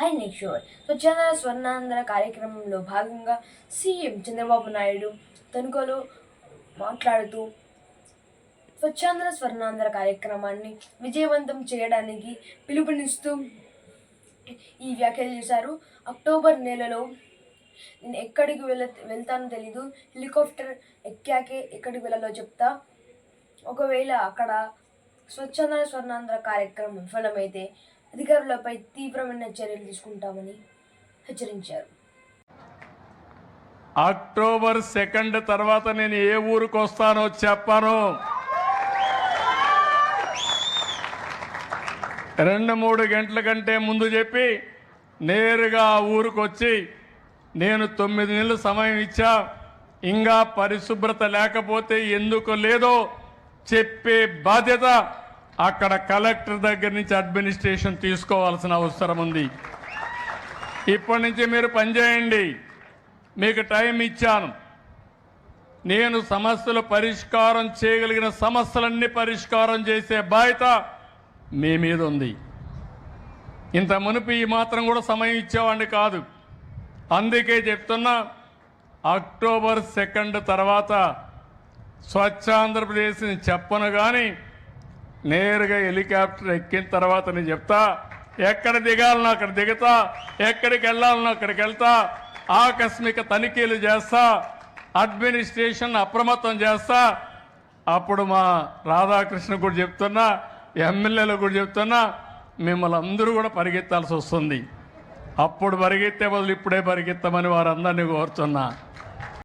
Hi నెక్షోర్ స్వచ్ఛంద స్వర్ణాంధ్ర కార్యక్రమంలో భాగంగా సీఎం చంద్రబాబు నాయుడు తణుకులో మాట్లాడుతూ స్వచ్ఛాంధ్ర స్వర్ణాంధ్ర కార్యక్రమాన్ని విజయవంతం చేయడానికి పిలుపునిస్తూ ఈ వ్యాఖ్యలు చేశారు. అక్టోబర్ నెలలో నేను ఎక్కడికి వెళ్ళ వెళ్తానో తెలీదు. హెలికాప్టర్ ఎక్కాకే ఎక్కడికి వెళ్ళాలో చెప్తా. ఒకవేళ అక్కడ స్వచ్ఛంద స్వర్ణాంధ్ర కార్యక్రమం విఫలమైతే అధికారులపై తీవ్రమైన చర్యలు తీసుకుంటామని హెచ్చరించారు. అక్టోబర్ సెకండ్ తర్వాత నేను ఏ ఊరికి వస్తానో చెప్పాను. రెండు మూడు గంటల కంటే ముందు చెప్పి నేరుగా ఆ ఊరికి వచ్చి నేను తొమ్మిది నెలలు సమయం ఇచ్చా. ఇంకా పరిశుభ్రత లేకపోతే ఎందుకు లేదో చెప్పే బాధ్యత అక్కడ కలెక్టర్ దగ్గర నుంచి అడ్మినిస్ట్రేషన్ తీసుకోవాల్సిన అవసరం ఉంది. ఇప్పటి నుంచి మీరు పనిచేయండి మీకు టైం ఇచ్చాను. నేను సమస్యలు పరిష్కారం చేయగలిగిన సమస్యలన్నీ పరిష్కారం చేసే బాధ్యత మీ మీద ఉంది. ఇంత మునుపు ఈ మాత్రం కూడా సమయం ఇచ్చేవాడిని కాదు. అందుకే చెప్తున్నా అక్టోబర్ సెకండ్ తర్వాత స్వచ్ఛ ఆంధ్రప్రదేశ్ని చెప్పను కానీ నేరుగా హెలికాప్టర్ ఎక్కిన తర్వాత నేను చెప్తా ఎక్కడ దిగాలనో అక్కడ దిగుతా ఎక్కడికి వెళ్ళాలనో అక్కడికి వెళ్తా ఆకస్మిక తనిఖీలు చేస్తా అడ్మినిస్ట్రేషన్ అప్రమత్తం చేస్తా. అప్పుడు మా రాధాకృష్ణ కూడా చెప్తున్నా ఎమ్మెల్యేలు కూడా చెప్తున్నా మిమ్మల్ని అందరూ కూడా పరిగెత్తాల్సి వస్తుంది. అప్పుడు పరిగెత్తే బదులు ఇప్పుడే పరిగెత్తమని వారందరినీ కోరుతున్నా.